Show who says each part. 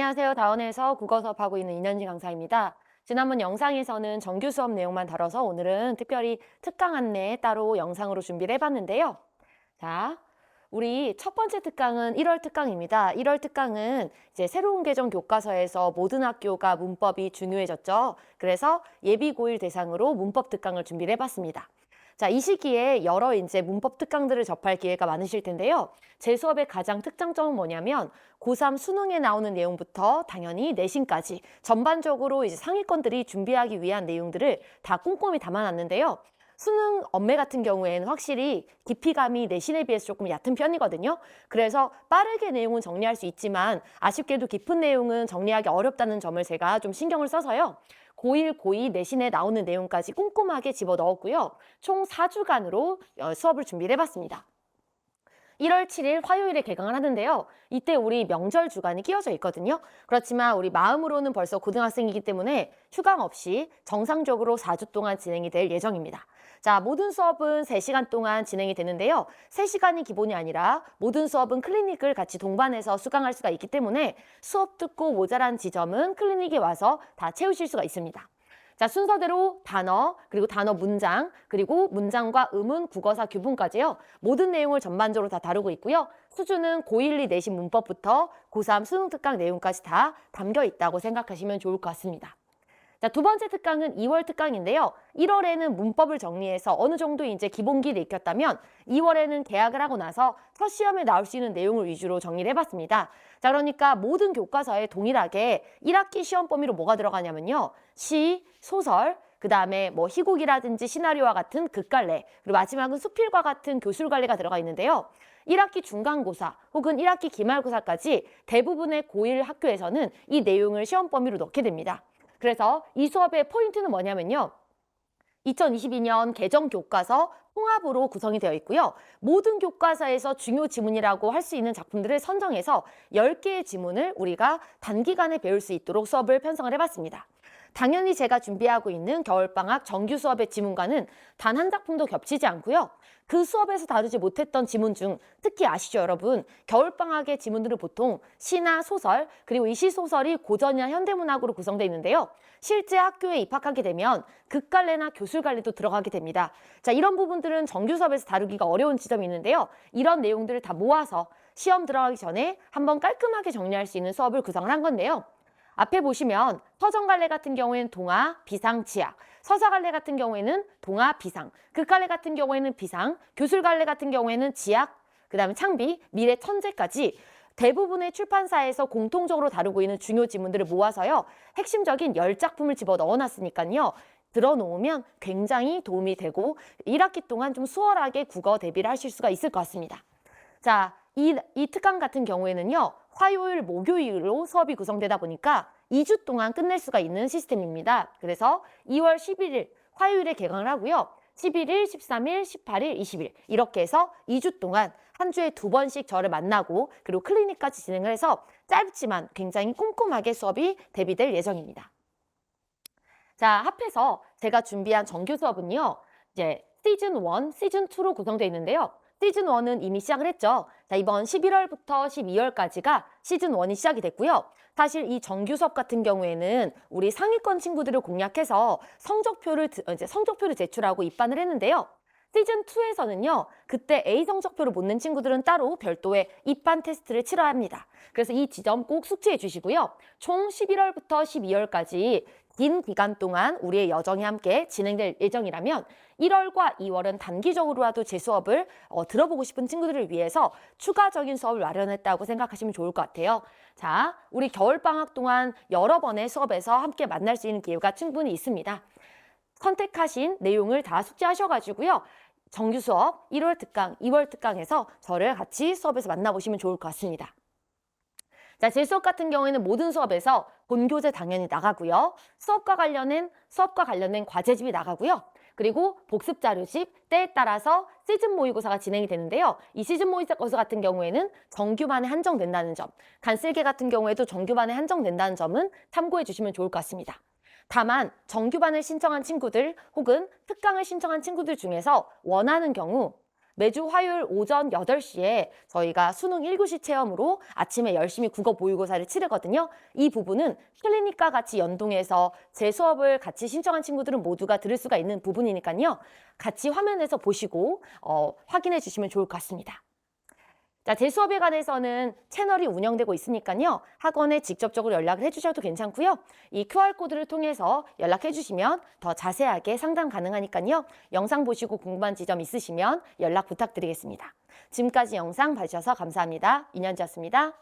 Speaker 1: 안녕하세요. 다원에서 국어 수업하고 있는 이년지 강사입니다. 지난번 영상에서는 정규 수업 내용만 다뤄서 오늘은 특별히 특강 안내 따로 영상으로 준비를 해봤는데요. 자, 우리 첫 번째 특강은 1월 특강입니다. 1월 특강은 이제 새로운 개정 교과서에서 모든 학교가 문법이 중요해졌죠. 그래서 예비 고1 대상으로 문법 특강을 준비를 해봤습니다. 자, 이 시기에 여러 이제 문법 특강들을 접할 기회가 많으실 텐데요. 제 수업의 가장 특장점은 뭐냐면 고3 수능에 나오는 내용부터 당연히 내신까지 전반적으로 이제 상위권들이 준비하기 위한 내용들을 다 꼼꼼히 담아놨는데요. 수능 엄매 같은 경우에는 확실히 깊이감이 내신에 비해서 조금 얕은 편이거든요. 그래서 빠르게 내용은 정리할 수 있지만 아쉽게도 깊은 내용은 정리하기 어렵다는 점을 제가 좀 신경을 써서요. 고1, 고2 내신에 나오는 내용까지 꼼꼼하게 집어 넣었고요. 총 4주간으로 어, 수업을 준비를 해봤습니다. 1월 7일 화요일에 개강을 하는데요. 이때 우리 명절 주간이 끼어져 있거든요. 그렇지만 우리 마음으로는 벌써 고등학생이기 때문에 휴강 없이 정상적으로 4주 동안 진행이 될 예정입니다. 자, 모든 수업은 3시간 동안 진행이 되는데요. 3시간이 기본이 아니라 모든 수업은 클리닉을 같이 동반해서 수강할 수가 있기 때문에 수업 듣고 모자란 지점은 클리닉에 와서 다 채우실 수가 있습니다. 자, 순서대로 단어, 그리고 단어 문장, 그리고 문장과 의문, 국어사, 규분까지요. 모든 내용을 전반적으로 다 다루고 있고요. 수준은 고1, 2 내신 문법부터 고3 수능 특강 내용까지 다 담겨 있다고 생각하시면 좋을 것 같습니다. 자, 두 번째 특강은 2월 특강인데요. 1월에는 문법을 정리해서 어느 정도 이제 기본기를 익혔다면 2월에는 개학을 하고 나서 첫 시험에 나올 수 있는 내용을 위주로 정리를 해봤습니다. 자, 그러니까 모든 교과서에 동일하게 1학기 시험 범위로 뭐가 들어가냐면요. 시, 소설, 그 다음에 뭐 희곡이라든지 시나리오와 같은 극갈래, 그리고 마지막은 수필과 같은 교술갈래가 들어가 있는데요. 1학기 중간고사 혹은 1학기 기말고사까지 대부분의 고1 학교에서는 이 내용을 시험 범위로 넣게 됩니다. 그래서 이 수업의 포인트는 뭐냐면요. 2022년 개정 교과서 통합으로 구성이 되어 있고요. 모든 교과서에서 중요 지문이라고 할 수 있는 작품들을 선정해서 10개의 지문을 우리가 단기간에 배울 수 있도록 수업을 편성을 해봤습니다. 당연히 제가 준비하고 있는 겨울방학 정규 수업의 지문과는 단 한 작품도 겹치지 않고요. 그 수업에서 다루지 못했던 지문 중 특히 아시죠 여러분? 겨울방학의 지문들은 보통 시나 소설 그리고 이 시소설이 고전이나 현대문학으로 구성되어 있는데요. 실제 학교에 입학하게 되면 극갈래나 교술갈래도 들어가게 됩니다. 자 이런 부분들은 정규 수업에서 다루기가 어려운 지점이 있는데요. 이런 내용들을 다 모아서 시험 들어가기 전에 한번 깔끔하게 정리할 수 있는 수업을 구성을 한 건데요. 앞에 보시면 서정갈래 같은 경우에는 동화, 비상, 지약, 서사갈래 같은 경우에는 동화, 비상, 극갈래 같은 경우에는 비상, 교술갈래 같은 경우에는 지약, 그 다음에 창비, 미래, 천재까지 대부분의 출판사에서 공통적으로 다루고 있는 중요 지문들을 모아서요. 핵심적인 열작품을 집어 넣어놨으니까요. 들어놓으면 굉장히 도움이 되고 1학기 동안 좀 수월하게 국어 대비를 하실 수가 있을 것 같습니다. 자, 이, 이 특강 같은 경우에는요. 화요일, 목요일로 수업이 구성되다 보니까 2주 동안 끝낼 수가 있는 시스템입니다. 그래서 2월 11일 화요일에 개강을 하고요. 11일, 13일, 18일, 20일 이렇게 해서 2주 동안 한 주에 두 번씩 저를 만나고 그리고 클리닉까지 진행을 해서 짧지만 굉장히 꼼꼼하게 수업이 대비될 예정입니다. 자, 합해서 제가 준비한 정규 수업은요. 이제 시즌 1, 시즌 2로 구성되어 있는데요. 시즌 1은 이미 시작을 했죠. 자, 이번 11월부터 12월까지가 시즌 1이 시작이 됐고요. 사실 이 정규 수업 같은 경우에는 우리 상위권 친구들을 공략해서 성적표를 드- 이제 성적표를 제출하고 입반을 했는데요. 시즌 2에서는요. 그때 A 성적표를 못 낸 친구들은 따로 별도의 입반 테스트를 치러야 합니다. 그래서 이 지점 꼭 숙지해 주시고요. 총 11월부터 12월까지 긴 기간 동안 우리의 여정이 함께 진행될 예정이라면 1월과 2월은 단기적으로라도 제 수업을 어, 들어보고 싶은 친구들을 위해서 추가적인 수업을 마련했다고 생각하시면 좋을 것 같아요. 자, 우리 겨울방학 동안 여러 번의 수업에서 함께 만날 수 있는 기회가 충분히 있습니다. 선택하신 내용을 다 숙지하셔가지고요. 정규 수업 1월 특강, 2월 특강에서 저를 같이 수업에서 만나보시면 좋을 것 같습니다. 자, 제 수업 같은 경우에는 모든 수업에서 본교재 당연히 나가고요. 수업과 관련된 수업과 관련된 과제집이 나가고요. 그리고 복습 자료집 때에 따라서 시즌 모의고사가 진행이 되는데요. 이 시즌 모의고사 같은 경우에는 정규반에 한정된다는 점, 간쓸개 같은 경우에도 정규반에 한정된다는 점은 참고해 주시면 좋을 것 같습니다. 다만 정규반을 신청한 친구들 혹은 특강을 신청한 친구들 중에서 원하는 경우 매주 화요일 오전 8시에 저희가 수능 1교시 체험으로 아침에 열심히 국어 모의고사를 치르거든요. 이 부분은 클리닉과 같이 연동해서 제 수업을 같이 신청한 친구들은 모두가 들을 수가 있는 부분이니까요. 같이 화면에서 보시고 어, 확인해 주시면 좋을 것 같습니다. 자, 제 수업에 관해서는 채널이 운영되고 있으니까요. 학원에 직접적으로 연락을 해주셔도 괜찮고요. 이 QR코드를 통해서 연락해 주시면 더 자세하게 상담 가능하니까요. 영상 보시고 궁금한 지점 있으시면 연락 부탁드리겠습니다. 지금까지 영상 봐주셔서 감사합니다. 윤현지였습니다.